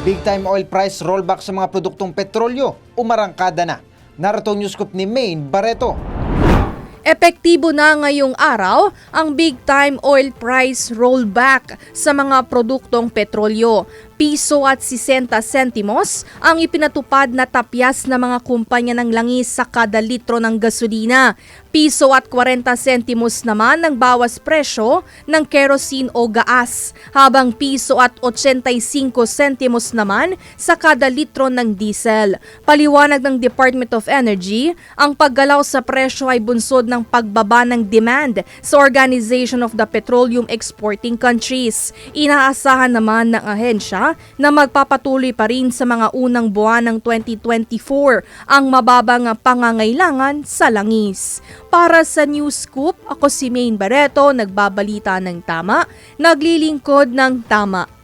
Big time oil price rollback sa mga produktong petrolyo, umarangkada na. Narito news scoop ni Maine Barreto. Epektibo na ngayong araw ang big time oil price rollback sa mga produktong petrolyo. Piso at 60 sentimos ang ipinatupad na tapyas ng mga kumpanya ng langis sa kada litro ng gasolina. Piso at 40 sentimos naman ang bawas presyo ng kerosene o gaas, habang piso at 85 sentimos naman sa kada litro ng diesel. Paliwanag ng Department of Energy, ang paggalaw sa presyo ay bunsod ng pagbaba ng demand sa Organization of the Petroleum Exporting Countries. Inaasahan naman ng ahensya na magpapatuloy pa rin sa mga unang buwan ng 2024 ang mababang pangangailangan sa langis. Para sa News Scoop, ako si Maine Barreto, nagbabalita ng tama, naglilingkod ng tama.